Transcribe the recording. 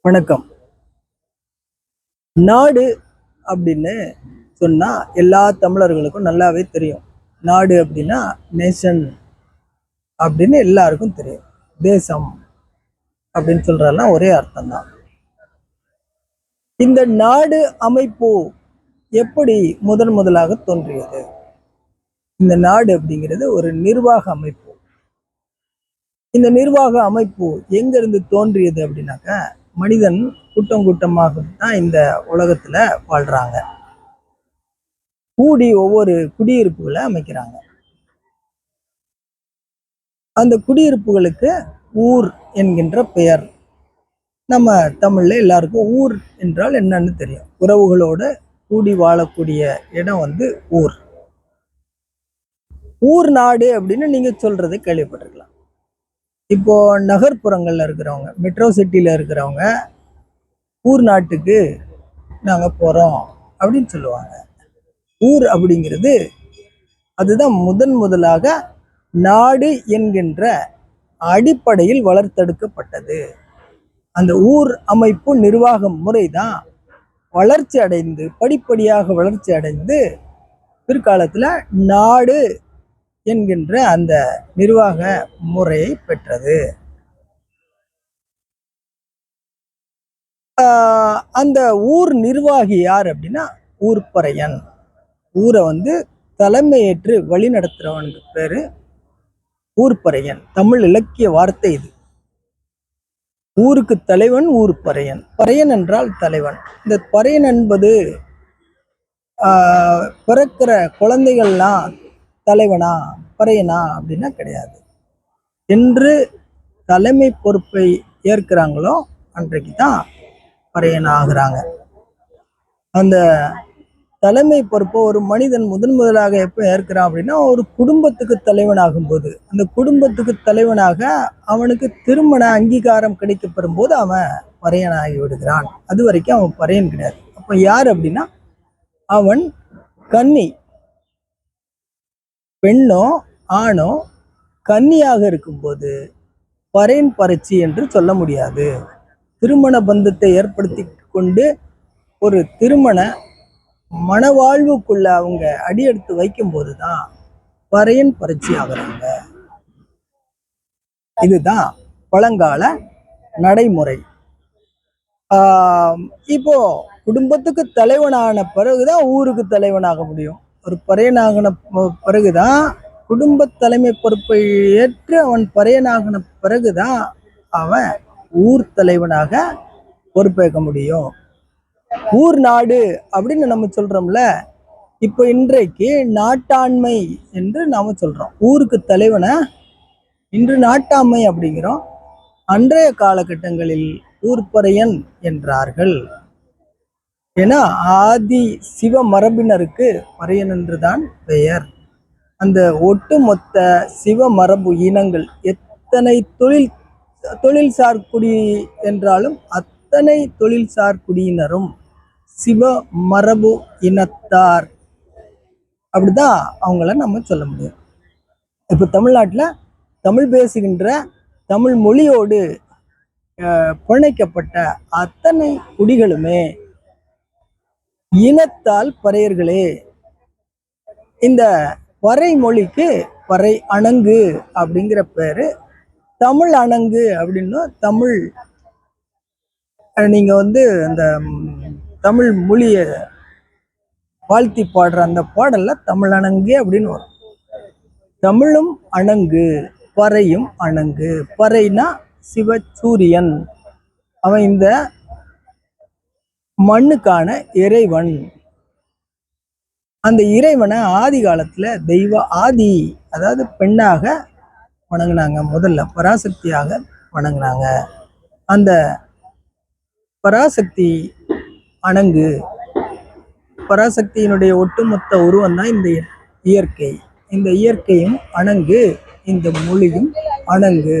வணக்கம். நாடு அப்படின்னு சொன்னா எல்லா தமிழர்களுக்கும் நல்லாவே தெரியும். நாடு அப்படின்னா நேஷன் அப்படின்னு எல்லாருக்கும் தெரியும். தேசம் அப்படின்னு சொல்றதெல்லாம் ஒரே அர்த்தம்தான். இந்த நாடு அமைப்பு எப்படி முதன் முதலாக தோன்றியது? இந்த நாடு அப்படிங்கிறது ஒரு நிர்வாக அமைப்பு. இந்த நிர்வாக அமைப்பு எங்கிருந்து தோன்றியது அப்படின்னாக்க மனிதன் கூட்டம் கூட்டமாக தான் இந்த உலகத்துல வாழ்றாங்க. கூடி ஒவ்வொரு குடியிருப்புகளை அமைக்கிறாங்க. அந்த குடியிருப்புகளுக்கு ஊர் என்கின்ற பெயர். நம்ம தமிழ்ல எல்லாருக்கும் ஊர் என்றால் என்னன்னு தெரியும். உறவுகளோட கூடி வாழக்கூடிய இடம் வந்து ஊர். ஊர் நாடு அப்படின்னு நீங்க சொல்றது கேள்விப்பட்டிருக்கலாம். இப்போ நகர்ப்புறங்களில் இருக்கிறவங்க மெட்ரோ சிட்டியில் இருக்கிறவங்க ஊர் நாட்டுக்கு நாங்கள் போகிறோம் அப்படின்னு சொல்லுவாங்க. ஊர் அப்படிங்கிறது அதுதான் முதன் முதலாக நாடு என்கின்ற அடிப்படையில் வளர்த்தெடுக்கப்பட்டது. அந்த ஊர் அமைப்பு நிர்வாக முறை தான் வளர்ச்சி அடைந்து படிப்படியாக வளர்ச்சி அடைந்து பிற்காலத்தில் நாடு என்கின்ற அந்த நிர்வாக முறையை பெற்றது. ஆஹ் அந்த ஊர் நிர்வாகி யார் அப்படின்னா ஊர்ப்பறையன். ஊரை வந்து தலைமையேற்று வழி நடத்துறவனுக்கு பேரு ஊர்ப்பறையன். தமிழ் இலக்கிய வார்த்தை இது. ஊருக்கு தலைவன் ஊர் பறையன் பறையன் என்றால் தலைவன். இந்த பறையன் என்பது ஆஹ், பிறக்கிற குழந்தைகள்லாம் தலைவனா பறையனா அப்படின்னா கிடையாது. என்று தலைமை பொறுப்பை ஏற்கிறாங்களோ அன்றைக்கு தான் பறையன் ஆகுறாங்க. அந்த தலைமை பொறுப்பை ஒரு மனிதன் முதன் முதலாக எப்போ ஏற்கிறான் அப்படின்னா ஒரு குடும்பத்துக்கு தலைவனாகும் போது அந்த குடும்பத்துக்கு தலைவனாக அவனுக்கு திருமண அங்கீகாரம் கிடைக்கப்பெறும் போது அவன் பறையனாகி விடுகிறான். அது வரைக்கும் அவன் பறையன் கிடையாது. அப்போ யார் அப்படின்னா அவன் கன்னி. பெண்ணோ ஆணோ கன்னியாக இருக்கும்போது பறையின் பறிச்சி என்று சொல்ல முடியாது. திருமண பந்தத்தை ஏற்படுத்தி கொண்டு ஒரு திருமண மனவாழ்வுக்குள்ள அவங்க அடியெடுத்து வைக்கும்போது தான் பறையன் பறிச்சி ஆகிறாங்க. இதுதான் பழங்கால நடைமுறை. இப்போ குடும்பத்துக்கு தலைவனான பிறகுதான் ஊருக்கு தலைவனாக முடியும். ஒரு பறையனாகின ப- பிறகுதான் குடும்ப தலைமை பொறுப்பை ஏற்று அவன் பறையனாகின பிறகுதான் அவன் ஊர் தலைவனாக பொறுப்பேற்க முடியும். ஊர் நாடு அப்படின்னு நம்ம சொல்றோம்ல இப்போ இன்றைக்கு நாட்டாண்மை என்று நாம சொல்றோம். ஊருக்கு தலைவனை இன்று நாட்டாண்மை அப்படிங்கிறோம். அன்றைய காலகட்டங்களில் ஊர்ப்பறையன் என்றார்கள். ஏன்னா ஆதி சிவ மரபினருக்கு மறையன் என்றுதான் பெயர். அந்த ஒட்டுமொத்த சிவ மரபு இனங்கள் எத்தனை தொழில் தொழில்சார் குடி என்றாலும் அத்தனை தொழில்சார் குடியினரும் சிவ மரபு இனத்தார். அப்படிதான் அவங்கள நம்ம சொல்ல முடியும். இப்போ தமிழ்நாட்டில் தமிழ் பேசுகின்ற தமிழ் மொழியோடு பிணைக்கப்பட்ட அத்தனை குடிகளுமே இனத்தால் பறையர்களே. இந்த பறை மொழிக்கு பறை அணங்கு அப்படிங்கிற பேரு. தமிழ் அணங்கு அப்படின்னா தமிழ் நீங்க வந்து அந்த தமிழ் மொழியை வாழ்த்தி பாடுற அந்த பாடல்ல தமிழ் அணங்கு அப்படின்னு வரும். தமிழும் அணங்கு பறையும் அணங்கு. பறைனா சிவசூரியன் அவன் இந்த மண்ணுக்கான இறைவன். அந்த இறைவனை ஆதி காலத்துல தெய்வ ஆதி அதாவது பெண்ணாக வணங்குனாங்க. முதல்ல பராசக்தியாக வணங்குனாங்க. அந்த பராசக்தி அணங்கு பராசக்தியினுடைய ஒட்டுமொத்த உருவம் தான் இந்த இயற்கை. இந்த இயற்கையும் அணங்கு இந்த மொழியும் அணங்கு.